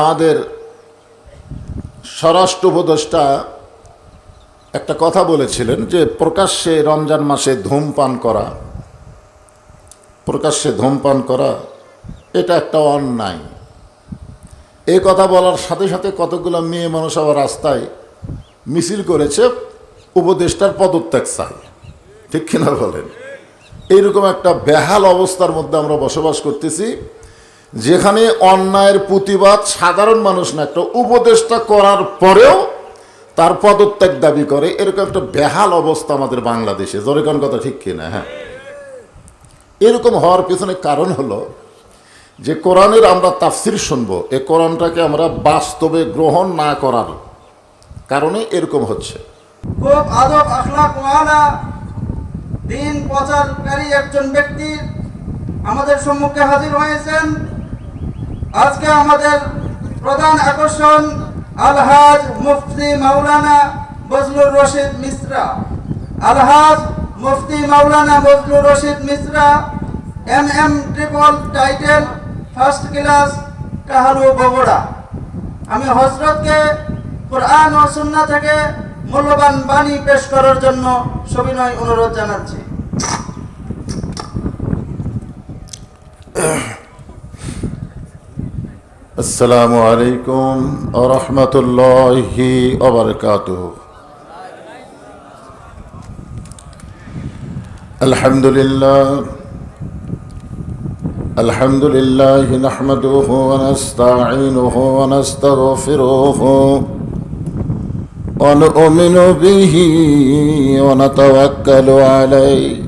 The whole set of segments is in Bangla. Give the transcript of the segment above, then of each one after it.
আমাদের স্বরাষ্ট্র উপদেষ্টা একটা কথা বলেছিলেন যে প্রকাশ্যে রমজান মাসে ধূমপান করা, প্রকাশ্যে ধূমপান করা, এটা একটা অন্যায়। এই কথা বলার সাথে সাথে কতগুলো মেয়ে মানুষ আবার রাস্তায় মিছিল করেছে, উপদেষ্টার পদত্যাগ চাই। ঠিক কিনা বলেন? এইরকম একটা বেহাল অবস্থার মধ্যে আমরা বসবাস করতেছি। যেখানে অন্যায়ের প্রতিবাদ সাধারণ মানুষ না, একটা উপদেষ্টা করার পরেও তার পদত্যাগ দাবি করে, এরকম একটা বেহাল অবস্থা আমাদের বাংলাদেশে। জোরেকন কথা ঠিক কিনা? হ্যাঁ। এরকম হওয়ার পেছনে কারণ হলো যে কোরআনের আমরা তাফসির শুনব, এ কোরআনটাকে আমরা বাস্তবে গ্রহণ না করার কারণে এরকম হচ্ছে। খুব আদব একজন ব্যক্তি আমাদের সম্মুখে হাজির হয়েছেন। আজকে আমাদের প্রধান আকর্ষণ আলহাজ মুফতি মাওলানা বজলুর রশিদ মিশ্রা। আলহাজ মুফতি মাওলানা Bazlur Rashid Mishra M M triple title, first class Kahaloo Bogura. আমি হজরতকে কোরআন ও সুন্নাহ থেকে মূল্যবান বাণী পেশ করার জন্য সবিনয় অনুরোধ জানাচ্ছি। السلام علیکم ورحمۃ اللہ وبرکاتہ۔ الحمد للہ الحمد للہ نحمده ونستعینه ونستغفره ونؤمن به ونتوکل علیہ۔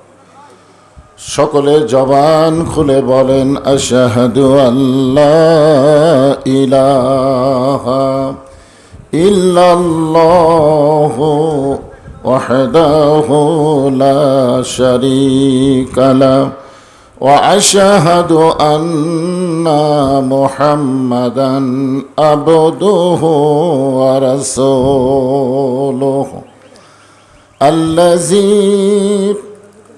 সকলে জবান খুলে বলেন আশাহাদু আল্লাহ ইলাহা ইল্লাল্লাহ وحده لا شريك له واشهد ان محمدا عبده ورسوله الذي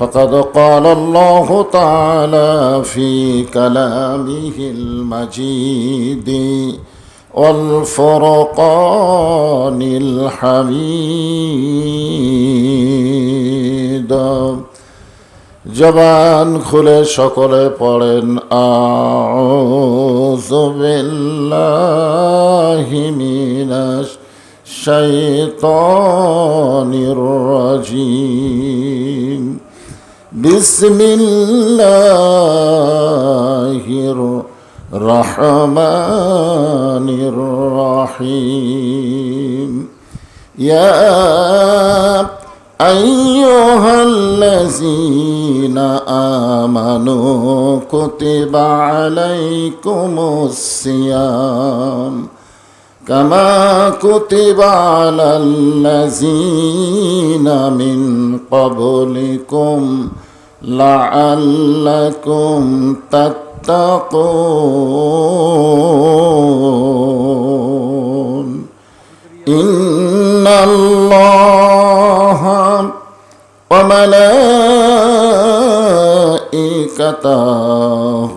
فقد قال الله تعالى في كلامه المجيد والفرقان الحميد জবান খুলে সকলে পড়েন আউযু বিল্লাহি মিনাশ শাইতানির রাজিম بسم الله الرحمن الرحيم. يا أيها الذين آمنوا كتب عليكم الصيام. كما كتب على الذين من قبلكم لعلكم تتقون إن الله وملائكته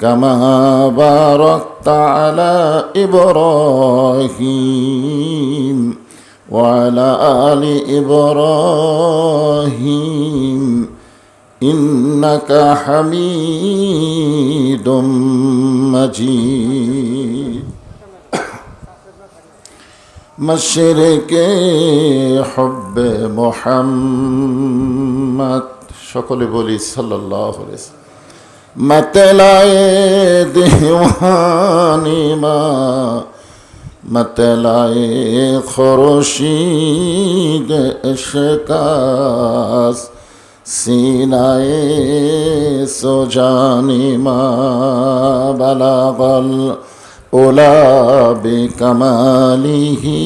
كما باركت على إبراهيم وعلى آل إبراهيم إنك حميد مجيد مشرك حب محمد شكرا بولي صلى الله عليه وسلم मतलाए दीवानी माँ मतलाए खुर्शीद इश्कास सीनाए सुजानी माँ बलागल उला बिकमालिही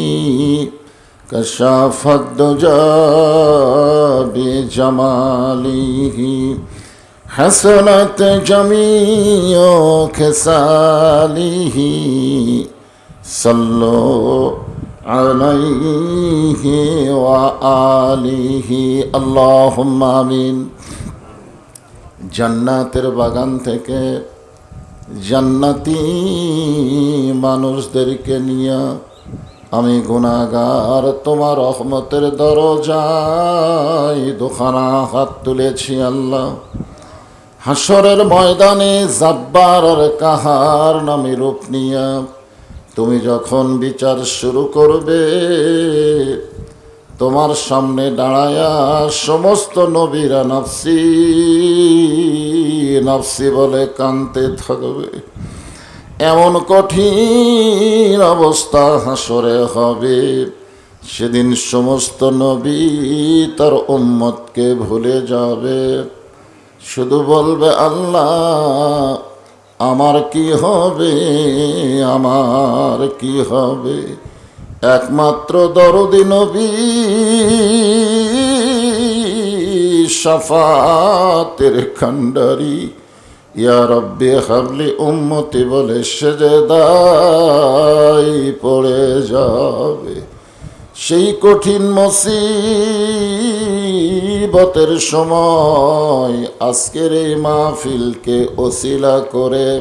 कशाफ दुजा बिजमालिही حسنت جميع خصاله صلوا عليه وآله اللهم آمين জান্নাতের বাগান থেকে জান্নাতি মানুষদেরকে নিয়ে আমি গুণাগার তোমার রহমতের দরজায় দোকানা হাত তুলেছি আল্লাহ হাসরের ময়দানে জাব্বার আর কাহার নামে রূপ নিয়া তুমি যখন বিচার শুরু করবে, তোমার সামনে দাঁড়ায়া সমস্ত নবীরা নাফসি নাফসি বলে কানতে থাকবে। এমন কঠিন অবস্থা হাসরে হবে, সেদিন সমস্ত নবী তার উম্মতকে ভুলে যাবে। শুধু বলবে আল্লাহ, আমার কি হবে, আমার কি হবে? একমাত্র দরদি নবী সাফাতের খান্ডারি ইয়া রব্বে হাবলি উম্মতি বলে সেজে দায় পড়ে যাবে। সেই কঠিন মুসিবতের সময় আজকের এই মাহফিলকে ওসিলা করে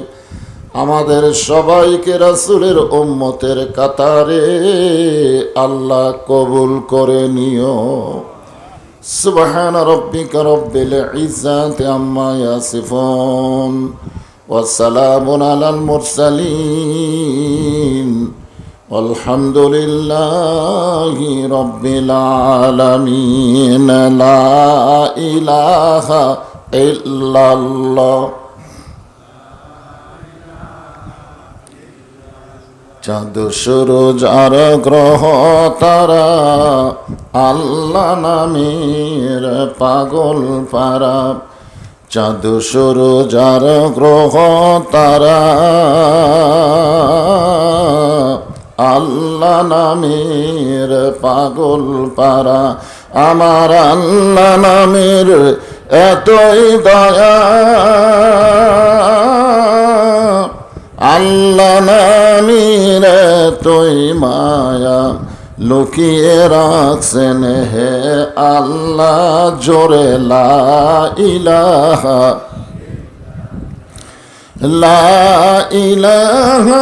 আমাদের সবাইকে রাসুলের উম্মতের কাতারে আল্লাহ কবুল করে নিও। সুবহান আম্মা ইয়াসিফুন। আলাল মুরসালিন। والحمد لله رب العالمين لا إله إلا الله চাঁদ সূরজ আর গ্রহ তারা আল্লাহ নামের পাগল পারা চাঁদ সূরজ আর গ্রহ তারা আল্লাহ নামের পাগল পারা, আমার আল্লাহ নামের এতই দয়া। আল্লাহ নামের এতই মায়া লুকিয়ে রাখছেন হে আল্লাহ, জোরে লা ইলাহা। লা ইলাহা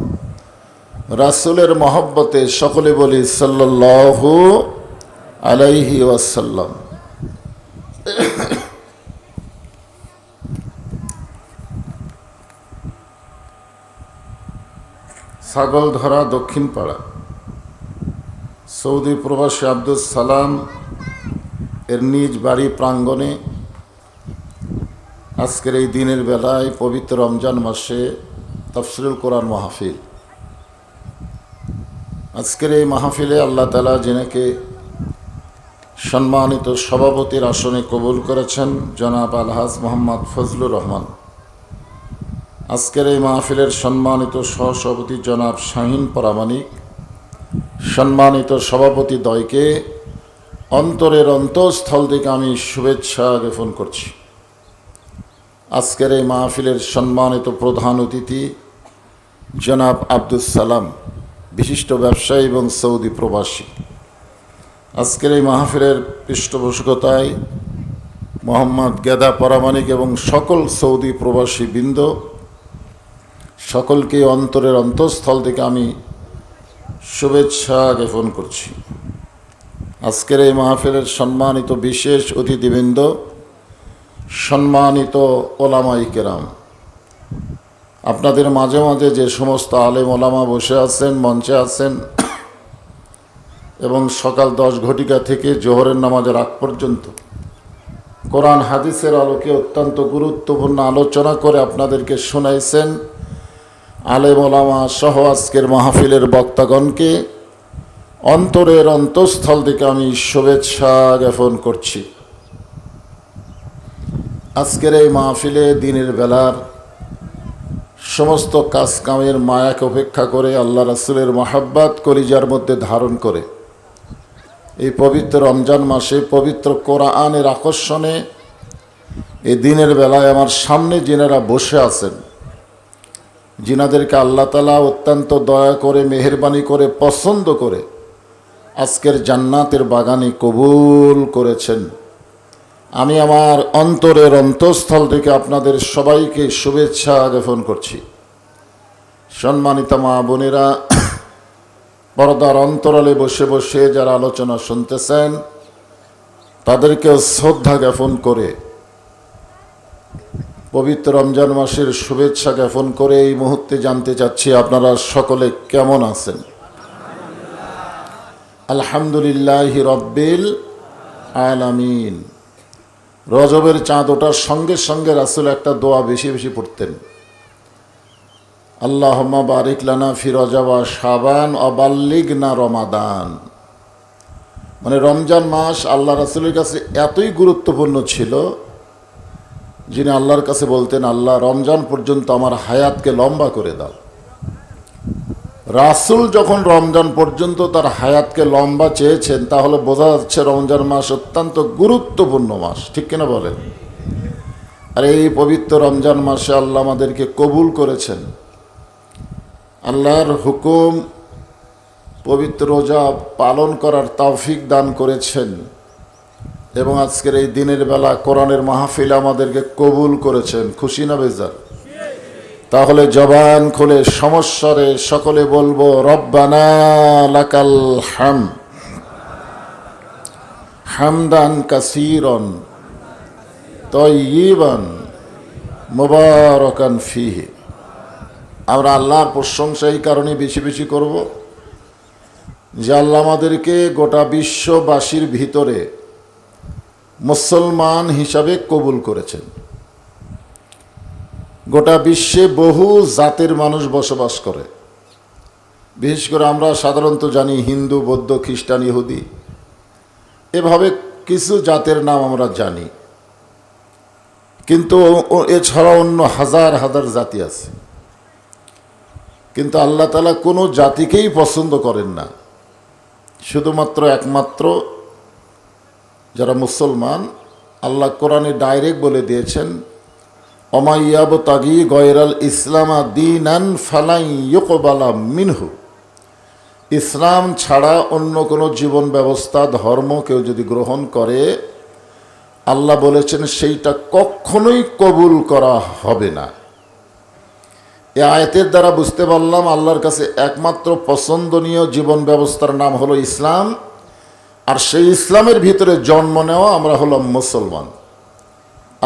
রাসূলের মহব্বতে সকলে বলি সাল্লাল্লাহু আলাইহি ওয়াসাল্লাম। ছাগল ধরা দক্ষিণ পাড়া সৌদি প্রবাসী আব্দুল সালাম এর নিজ বাড়ি প্রাঙ্গণে আজকের এই দিনের বেলায় পবিত্র রমজান মাসে তফসিলুল কোরআন মাহফিল। আজকের এই মাহফিলে আল্লাহ তালা যিনাকে সম্মানিত সভাপতির আসনে কবুল করেছেন জনাব আলহাজ মোহাম্মদ ফজলুর রহমান। আজকের এই মাহফিলের সম্মানিত সহসভাপতি জনাব শাহিন পরামানিক সম্মানিত সভাপতি দয়কে অন্তরের অন্তঃস্থল থেকে আমি শুভেচ্ছা জ্ঞাপন করছি। আজকের এই মাহফিলের সম্মানিত প্রধান অতিথি জনাব আব্দুল সালাম। বিশিষ্ট ব্যবসায়ী এবং সৌদি প্রবাসী। আজকের এই মাহফিলের পৃষ্ঠপোষকতায় মোহাম্মদ গেদা পরামানিক এবং সকল সৌদি প্রবাসী বৃন্দ, সকলকে অন্তরের অন্তঃস্থল থেকে আমি শুভেচ্ছা জ্ঞাপন করছি। আজকের এই মাহফিলের সম্মানিত বিশেষ অতিথিবৃন্দ, সম্মানিত ওলামাই কেরাম আপনাদের মাঝে মাঝে যে সমস্ত আলেম ওলামা বসে আছেন, মঞ্চে আছেন, এবং সকাল দশ ঘটিকা থেকে জোহরের নামাজের আগ পর্যন্ত কোরআন হাদিসের আলোকে অত্যন্ত গুরুত্বপূর্ণ আলোচনা করে আপনাদেরকে শোনাইছেন আলেম ওলামা সহ আজকের মাহফিলের বক্তাগণকে। অন্তরের অন্তঃস্থল থেকে আমি শুভেচ্ছা জ্ঞাপন করছি। আজকের এই মাহফিলে দিনের বেলার সমস্ত কাজ কামের মায়াকে উপেক্ষা করে আল্লাহ রাসুলের মাহাব্বাত কলিজার মধ্যে ধারণ করে। এই পবিত্র রমজান মাসে, পবিত্র কোরআনের আকর্ষণে এই দিনের বেলায় আমার সামনে যিনারা বসে আছেন, যিনাদেরকে আল্লাহ তালা অত্যন্ত দয়া করে, মেহরবানি করে, পছন্দ করে আজকের জান্নাতের বাগানে কবুল করেছেন। আমি আমার অন্তরের অন্তঃস্থল থেকে আপনাদের সবাইকে শুভেচ্ছা জ্ঞাপন করছি। সম্মানিত মা বোনেরা, পর্দার অন্তরালে বসে বসে যারা আলোচনা শুনতেছেন তাদেরকে শ্রদ্ধা জ্ঞাপন করে, পবিত্র রমজান মাসের শুভেচ্ছা জ্ঞাপন করে এই মুহূর্তে জানতে চাচ্ছি আপনারা সকলে কেমন আছেন? আলহামদুলিল্লাহ রব্বিল আলামিন। রজবের চাঁদ ওঠার সঙ্গে সঙ্গে রাসুল একটা দোয়া বেশি বেশি পড়তেন। আল্লাহম্মা বারিক লানা ফি সাবান অবাল্লিগ না রমাদান। মানে রমজান মাস আল্লাহ রাসুলের কাছে এতই গুরুত্বপূর্ণ ছিল, যিনি আল্লাহর কাছে বলতেন, আল্লাহ, রমজান পর্যন্ত আমার হায়াতকে লম্বা করে দাও। রাসুল যখন রমজান পর্যন্ত তার হায়াতকে লম্বা চেয়েছেন, তাহলে বোঝা যাচ্ছে রমজান মাস অত্যন্ত গুরুত্বপূর্ণ মাস। ঠিক কিনা বলেন? আর এই পবিত্র রমজান মাসে আল্লাহ আমাদেরকে কবুল করেছেন। আল্লাহর হুকুম, পবিত্র রোজা পালন করার তৌফিক দান করেছেন এবং আজকের এই দিনের বেলা কোরআনের মাহফিল আমাদেরকে কবুল করেছেন। খুশি না বেজার? তাহলে জবান খুলে সমস্যারে সকলে বলব, রব্বানা লাকাল হাম। হামদান কাসিরন, তয়িবান, মোবারকান ফিহে। আমরা আল্লাহর প্রশংসা এই কারণে বেশি বেশি করব যে আল্লাহ আমাদেরকে গোটা বিশ্ববাসীর ভিতরে মুসলমান হিসাবে কবুল করেছেন। গোটা বিশ্বে বহু জাতের মানুষ বসবাস করে। বিশেষ করে আমরা সাধারণত জানি হিন্দু, বৌদ্ধ, খ্রিস্টান, ইহুদি। এভাবে কিছু জাতের নাম আমরা জানি। কিন্তু এছাড়া অন্য হাজার হাজার জাতি আছে। কিন্তু আল্লাহ তালা কোনো জাতিকেই পছন্দ করেন না। শুধুমাত্র একমাত্র যারা মুসলমান, আল্লাহ কোরআনে ডাইরেক্ট বলে দিয়েছেন অমাইয়াব তাগি গয়রাল ইসলামা দিনান ফালাই ইয়কবালা মিনহু। ইসলাম ছাড়া অন্য কোনো জীবন ব্যবস্থা, ধর্ম কেউ যদি গ্রহণ করে, আল্লাহ বলেছেন সেইটা কখনোই কবুল করা হবে না। এ আয়তের দ্বারা বুঝতে পারলাম আল্লাহর কাছে একমাত্র পছন্দনীয় জীবন ব্যবস্থার নাম হলো ইসলাম, আর সেই ইসলামের ভিতরে জন্ম নেওয়া আমরা হলাম মুসলমান।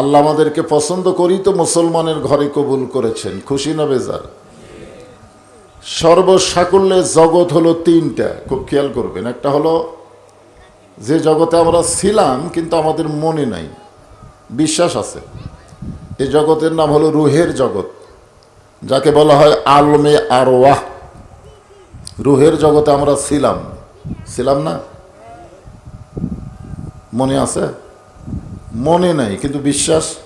আল্লাহ আমাদেরকে পছন্দ করি তো মুসলমানের ঘরে কবুল করেছেন। খুশি না বেজার? সর্বসাকুল্যে জগৎ হলো তিনটা। খুব খেয়াল করবেন, একটা হলো যে জগতে আমরা ছিলাম কিন্তু আমাদের মনে নাই, বিশ্বাস আছে। এই জগতের নাম হলো রুহের জগৎ, যাকে বলা হয় আলমে আর ওয়াহ রুহের জগতে আমরা ছিলাম। ছিলাম না? মনে আছে? মনে নাই, কিন্তু বিশ্বাস,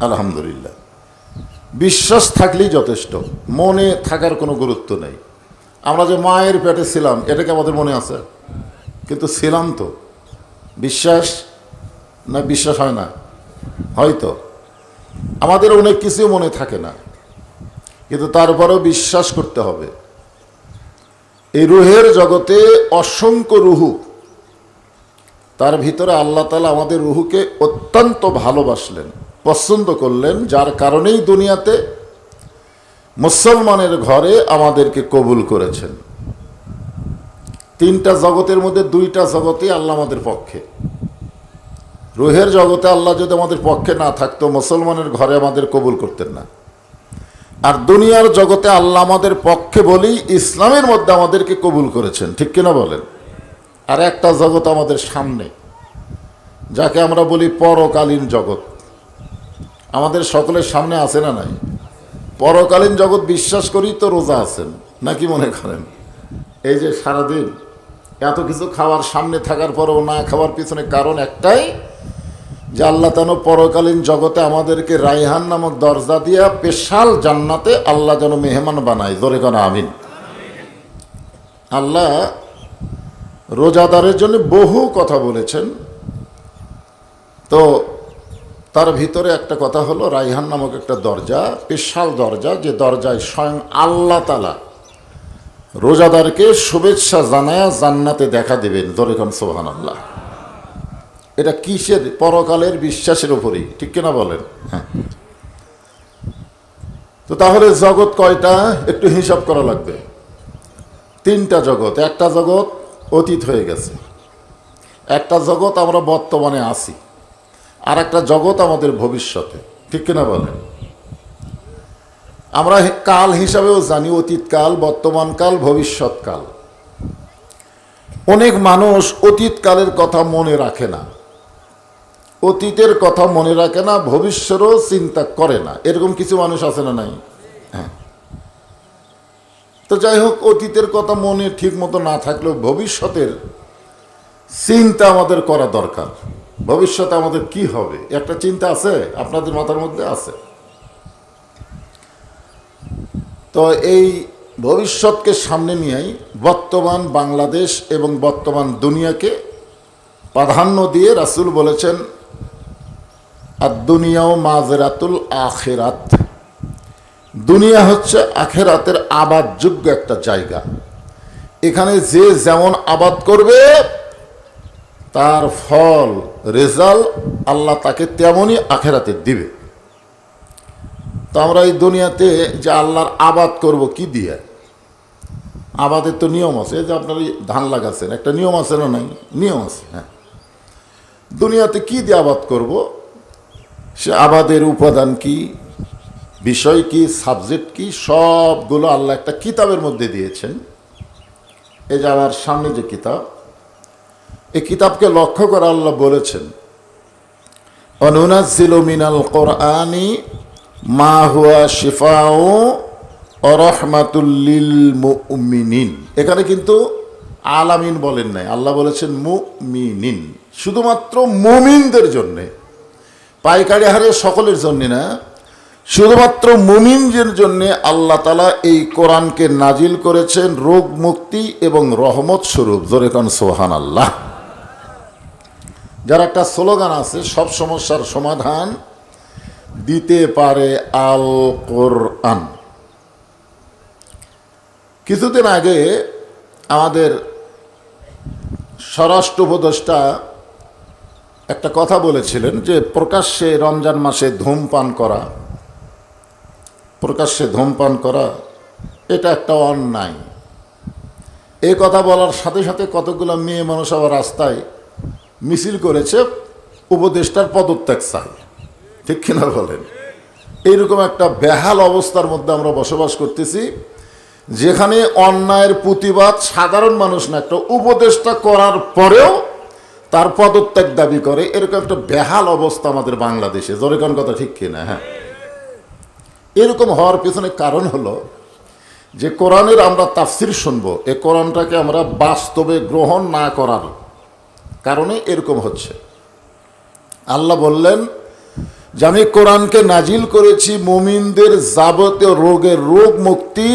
আলহামদুলিল্লাহ। বিশ্বাস থাকলেই যথেষ্ট, মনে থাকার কোনো গুরুত্ব নেই। আমরা যে মায়ের পেটে ছিলাম এটাকে আমাদের মনে আছে? কিন্তু ছিলাম তো। বিশ্বাস না বিশ্বাস হয় না? হয়তো। আমাদের অনেক কিছু মনে থাকে না, কিন্তু তারপরেও বিশ্বাস করতে হবে। এই রুহের জগতে অসংখ্য রুহু তার ভিতরে আল্লাহ তালা আমাদের রুহুকে অত্যন্ত ভালোবাসলেন, পছন্দ করলেন, যার কারণেই দুনিয়াতে মুসলমানের ঘরে আমাদেরকে কবুল করেছেন। তিনটা জগতের মধ্যে দুইটা জগতে আল্লাহ আমাদের পক্ষে। রুহের জগতে আল্লাহ যদি আমাদের পক্ষে না থাকতো, মুসলমানের ঘরে আমাদের কবুল করতেন না। আর দুনিয়ার জগতে আল্লাহ আমাদের পক্ষে বলেই ইসলামের মধ্যে আমাদেরকে কবুল করেছেন, ঠিক কিনা বলেন? আর একটা জগৎ আমাদের সামনে, যাকে আমরা বলি পরকালীন জগৎ। আমাদের সকলের সামনে আছে না নাই? পরকালীন জগৎ বিশ্বাস করি তো রোজা আছেন, নাকি মনে করেন? এই যে সারাদিন এত কিছু খাওয়ার সামনে থাকার পরেও না খাওয়ার পিছনে কারণ একটাই, যে আল্লাহ তেন পরকালীন জগতে আমাদেরকে রাইহান নামক দরজা দিয়া পেশাল জান্নাতে আল্লাহ যেন মেহমান বানায়। জোরে কেন, আমিন। আল্লাহ রোজাদারের জন্য বহু কথা বলেছেন। তো তার ভিতরে একটা কথা হলো, রাইহান নামক একটা দরজা, বিশাল দরজা, যে দরজায় স্বয়ং আল্লাহ তালা রোজাদারকে শুভেচ্ছা জানায়া জান্নাতে দেখা দেবেন দরেখান সোহান আল্লাহ এটা কিসের? পরকালের বিশ্বাসের উপরেই, ঠিক কিনা বলেন? হ্যাঁ। তো তাহলে জগৎ কয়টা? একটু হিসাব করা লাগবে। তিনটা জগৎ। একটা জগৎ অতীত হয়ে গেছে। একটা জগৎ আমরা বর্তমানে আছি আর একটা জগৎ আমাদের ভবিষ্যতে। ঠিক কিনা বলেন? আমরা কাল হিসাবেও জানি অতীতকাল বর্তমানকাল ভবিষ্যৎকাল অনেক মানুষ অতীতকালের কথা মনে রাখে না। অতীতের কথা মনে রাখে না, ভবিষ্যতেরও চিন্তা করে না। এরকম কিছু মানুষ আছে না নাই? হ্যাঁ। তো যাই হোক অতীতের কথা মনে ঠিক মতো না থাকলেও ভবিষ্যতের চিন্তা আমাদের করা দরকার। ভবিষ্যতে আমাদের কি হবে? একটা চিন্তা আছে? আপনাদের মাথার মধ্যে আছে? তো এই ভবিষ্যৎকে সামনে নিয়েই বর্তমান বাংলাদেশ এবং বর্তমান দুনিয়াকে প্রাধান্য দিয়ে রাসূল বলেছেন আর দুনিয়াও মাজেরাতুল আখেরাত। দুনিয়া হচ্ছে আখেরাতের আবাদযোগ্য একটা জায়গা। এখানে যে যেমন আবাদ করবে, তার ফল, রেজাল্ট আল্লাহ তাকে তেমনই আখেরাতে দিবে। তো আমরা এই দুনিয়াতে যে আল্লাহর আবাদ করব কি দিয়ে? আবাদের তো নিয়ম আছে যে আপনার ধান লাগাচ্ছেন, একটা নিয়ম আছে না নাই? নিয়ম আছে হ্যাঁ। দুনিয়াতে কি দিয়ে আবাদ করব? সে আবাদের উপাদান কি? বিষয় কি সাবজেক্ট কি, সবগুলো আল্লাহ একটা কিতাবের মধ্যে দিয়েছেন। এই যে আমার সামনে যে কিতাব, এই কিতাবকে লক্ষ্য করে আল্লাহ বলেছেন অনুনাজিল মিনাল কোরআনি মা হুয়া শিফাও অরহমাতুল্লিল মুমিনিন। এখানে কিন্তু আলামিন বলেন নাই, আল্লাহ বলেছেন মুমিনিন, শুধুমাত্র মুমিনদের জন্যে। পাইকারি হারে সকলের জন্যে না শুধুমাত্র মুমিনদের জন্য আল্লাহ তালা এই কোরআনকে নাজিল করেছেন রোগ মুক্তি এবং রহমত স্বরূপ। জোরে কান সোহান আল্লাহ যার একটা স্লোগান আছে, সব সমস্যার সমাধান দিতে পারে আল কোরআন কিছুদিন আগে আমাদের স্বরাষ্ট্র উপদেষ্টা একটা কথা বলেছিলেন যে প্রকাশ্যে রমজান মাসে ধূমপান করা প্রকাশ্যে ধূমপান করা, এটা একটা অন্যায়। এই কথা বলার সাথে সাথে কতগুলো মেয়ে মানুষ আবার রাস্তায় মিছিল করেছে, উপদেষ্টার পদত্যাগ চাই ঠিক কিনা বলেন? এইরকম একটা বেহাল অবস্থার মধ্যে আমরা বসবাস করতেছি, যেখানে অন্যায়ের প্রতিবাদ সাধারণ মানুষ না, একটা উপদেষ্টা করার পরেও তার পদত্যাগ দাবি করে। এরকম একটা বেহাল অবস্থা আমাদের বাংলাদেশে। জোরেকান কথা ঠিক কিনা? হ্যাঁ। এরকম হওয়ার পেছনে কারণ হলো যে কোরআনের আমরা তাফসির শুনব, এ কোরআনটাকে আমরা বাস্তবে গ্রহণ না করার কারণে এরকম হচ্ছে। আল্লাহ বললেন যে আমি কোরআনকে নাজিল করেছি মুমিনদের যাবতীয় রোগের রোগ মুক্তি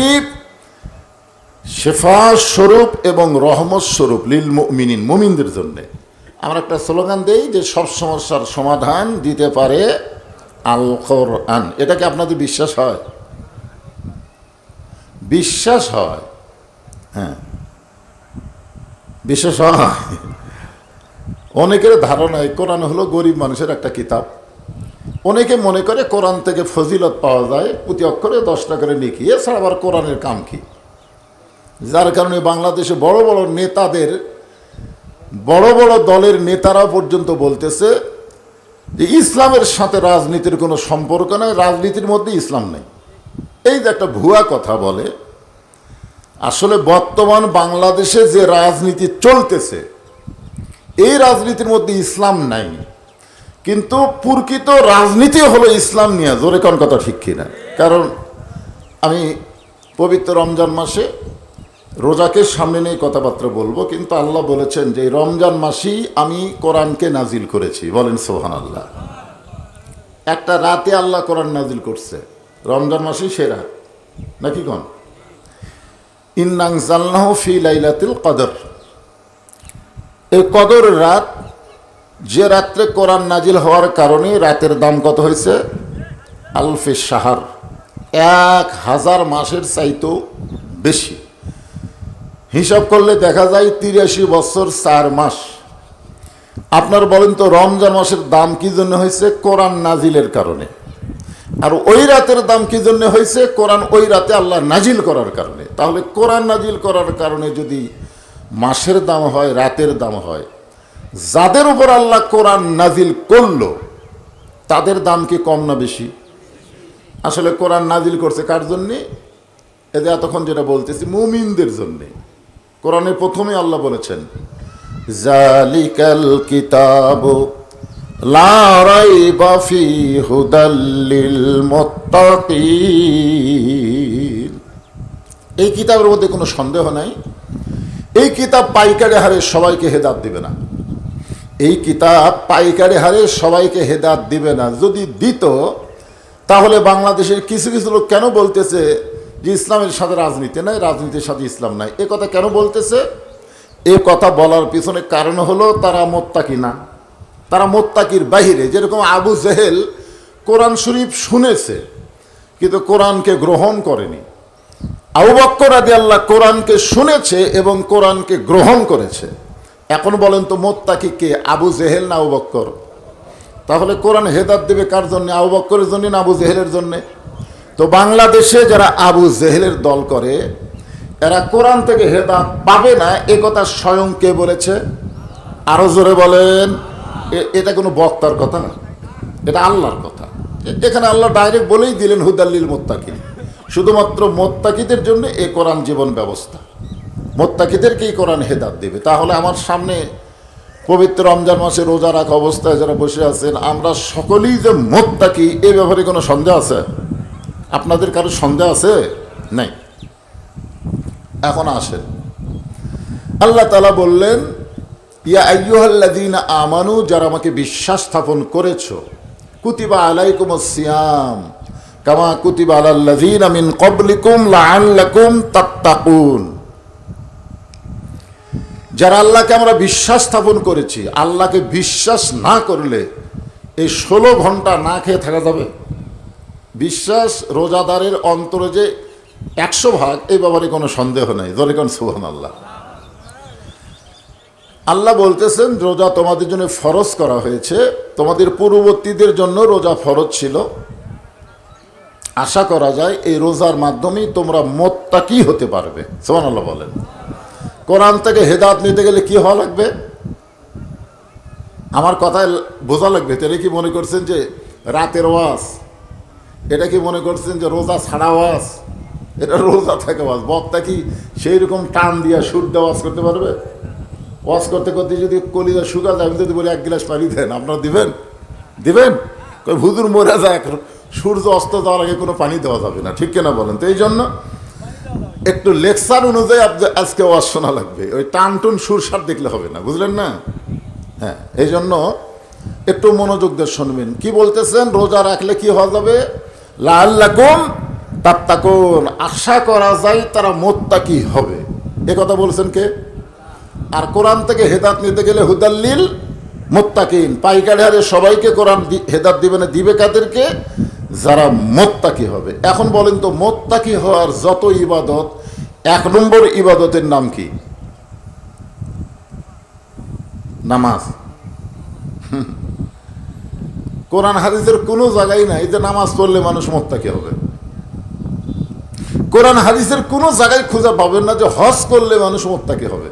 শেফা স্বরূপ এবং রহমত স্বরূপ লিল মুমিনিন, মুমিনদের জন্যে। আমরা একটা স্লোগান দেই যে সব সমস্যার সমাধান দিতে পারে আল কোরআন এটা কি আপনাদের বিশ্বাস হয়? বিশ্বাস হয়। হ্যাঁ। বিশ্বাস হয়। অনেকের ধারণা এই কোরআন হলো গরিব মানুষের একটা কিতাব। অনেকে মনে করে কোরআন থেকে ফজিলত পাওয়া যায়, প্রতি অক্ষরে দশটা করে লিখি, এছাড়া আবার কোরআনের কাম কি? যার কারণে বাংলাদেশে বড় বড় নেতাদের, বড় বড় দলের নেতারা পর্যন্ত বলতেছে যে ইসলামের সাথে রাজনীতির কোনো সম্পর্ক নেই, রাজনীতির মধ্যে ইসলাম নেই। এই যে একটা ভুয়া কথা বলে, আসলে বর্তমান বাংলাদেশে যে রাজনীতি চলতেছে, এই রাজনীতির মধ্যে ইসলাম নাই। কিন্তু প্রকৃত রাজনীতি হলো ইসলাম নিয়ে, জোরে কোন কথা ঠিক কিনা। কারণ আমি পবিত্র রমজান মাসে রোজাকে সামনে নিয়ে কথাবার্তা বলব, কিন্তু আল্লাহ বলেছেন যে, রমজান মাসেই আমি কোরআনকে নাজিল করেছি। বলেন সোহান আল্লাহ একটা রাতে আল্লাহ কোরআন নাজিল করছে। রমজান মাসেই সেরা নাকি কোন? ইন্নাং জাল্লাহ ফি লাইলাতিল কদর। এই কদর রাত, যে রাত্রে কোরআন নাজিল হওয়ার কারণে রাতের দাম কত হয়েছে? আলফে সাহার এক হাজার মাসের চাইতেও বেশি। হিসাব করলে দেখা যায় তিরাশি বছর চার মাস। আপনার বলেন তো, রমজান মাসের দাম কি জন্য হয়েছে? কোরআন নাজিলের কারণে। আর ওই রাতের দাম কি জন্য হয়েছে? কোরআন ওই রাতে আল্লাহ নাজিল করার কারণে। তাহলে কোরআন নাজিল করার কারণে যদি মাসের দাম হয়, রাতের দাম হয়, যাদের উপর আল্লাহ কোরআন নাজিল করল, তাদের দাম কি কম না বেশি? আসলে কোরআন নাজিল করছে কার জন্যে? এদের এতক্ষণ যেটা বলতেছি, মুমিনদের জন্যে। কোরআনের প্রথমে আল্লাহ বলেছেন, জালিকাল কিতাব লা রাইবা ফি হুদাল্লিল মুত্তাকিন। এই কিতাবের মধ্যে কোনো সন্দেহ নাই। এই কিতাব পাইকারি হারে সবাইকে হেদাত দিবে না। এই কিতাব পাইকারি হারে সবাইকে হেদাত দিবে না। যদি দিত, তাহলে বাংলাদেশের কিছু কিছু লোক কেন বলতেছে যে ইসলামের সাথে রাজনীতি নাই, রাজনীতির সাথে ইসলাম নাই। এ কথা কেন বলতেছে? এ কথা বলার পিছনে কারণ হলো তারা মোত্তাকি না। তারা মোত্তাকির বাহিরে। যেরকম আবু জেহেল কোরআন শরীফ শুনেছে, কিন্তু কোরআনকে গ্রহণ করেনি। আবু বক্কর আদি আল্লাহ কোরআনকে শুনেছে এবং কোরআনকে গ্রহণ করেছে। এখন বলেন তো মোত্তাকি কে? আবু জেহেল না আবু বক্কর? তাহলে কোরআন হেদাত দেবে কার জন্যে? আবু বক্করের জন্য না আবু জেহেলের জন্যে? তো বাংলাদেশে যারা আবু জেহেলের দল করে, এরা কোরআন থেকে হেদাত পাবে না, এ কথা স্বয়ং কে বলেছে? আরও জোরে বলেন এটা কোনো বক্তার কথা না, এটা আল্লাহর কথা। এখানে আল্লাহ ডাইরেক্ট বলেই দিলেন হুদাল্লিল মোত্তাকিন। শুধুমাত্র মোত্তাকিদের জন্য এ কোরআন জীবন ব্যবস্থা। মোত্তাকিদেরকেই কোরআন হেদাত দেবে? তাহলে আমার সামনে পবিত্র রমজান মাসে রোজা রাখা অবস্থায় যারা বসে আছেন, আমরা সকলেই যে মোত্তাকি, এ ব্যাপারে কোনো সন্দেহ আছে? আপনাদের কারও সন্দেহ আছে? নাই। এখন আসেন। আল্লাহ তালা বললেন, ইয়া আইয়ুহাল্লাযীনা আমানু, যারা আমাকে বিশ্বাস স্থাপন করেছ, কুতিবা আলাইকুম সিয়াম, কামা কুতিবা আলাল্লাযীনা মিন ক্বাবলিকুম লাআল্লাকুম তাত্তাকুন। যারা আল্লাহকে আমরা বিশ্বাস স্থাপন করেছি, আল্লাহকে বিশ্বাস না করলে এই ষোলো ঘণ্টা না খেয়ে থাকা যাবে? বিশ্বাস রোজাদারের অন্তরে যে একশো ভাগ, এই ব্যাপারে কোনো সন্দেহ নেই। জলিকন সুহান আল্লাহ আল্লাহ বলতেছেন, রোজা তোমাদের জন্য ফরজ করা হয়েছে। তোমাদের পূর্ববর্তীদের জন্য রোজা ফরজ ছিল। আশা করা যায় এই রোজার মাধ্যমেই তোমরা মোত্তাকি হতে পারবে। সোহান আল্লাহ বলেন। কোরআন থেকে হেদাত নিতে গেলে কি হওয়া লাগবে? আমার কথায় বোঝা লাগবে। তাহলে কি মনে করছেন যে রাতের ওয়াজ এটা কি মনে করছেন যে রোজা ছাড়া ওয়াজ? এটা রোজা থাকে ওয়াজ। বক্তা কি সেই রকম টান দিয়া সুর দেওয়া ওয়াজ করতে পারবে? ওয়াজ করতে করতে যদি কলিজা শুকা যায়, আমি যদি বলি এক গ্লাস পানি দেন, আপনারা দিবেন? দিবেন? কই হুজুর মরে যায় সূর্য অস্ত যাওয়ার আগে কোনো পানি দেওয়া যাবে না, ঠিক কিনা বলেন? তো এই জন্য একটু লেকচার অনুযায়ী আজ- আজকে ওয়াজ শোনা লাগবে। ওই টান টুন সুর সার দেখলে হবে না, বুঝলেন না? হ্যাঁ এই জন্য একটু মনোযোগ দিয়ে শুনবেন। কি বলতেছেন? রোজা রাখলে কি হওয়া যাবে? লাল্লাকুম তাত্তাকুন। আশা করা যায় তারা মোত্তাকি হবে। এ কথা বলছেন কে? আর কোরআন থেকে হেদাত নিতে গেলে হুদাল্লিল মোত্তাকিন। পাইকারি হারে সবাইকে কোরআন হেদাত দিবে না, দিবে কাদেরকে? যারা মোত্তাকি হবে। এখন বলেন তো, মোত্তাকি হওয়ার যত ইবাদত, এক নম্বর ইবাদতের নাম কি? নামাজ। কোরআন হাদিসের কোনো জায়গায় নাই যে নামাজ পড়লে মানুষ মোত্তাকি হবে। কোরআন হাদিসের কোনো জায়গায় খুঁজে পাবেন না যে হজ করলে মানুষ মোত্তাকি হবে।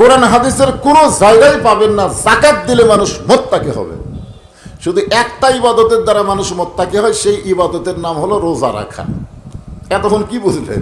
কোরআন হাদিসের কোনো জায়গায় পাবেন না জাকাত দিলে মানুষ মোত্তাকি হবে। শুধু একটা ইবাদতের দ্বারা মানুষ মোত্তাকি হয়, সেই ইবাদতের নাম হলো রোজা রাখা। এতক্ষণ কি বুঝলেন?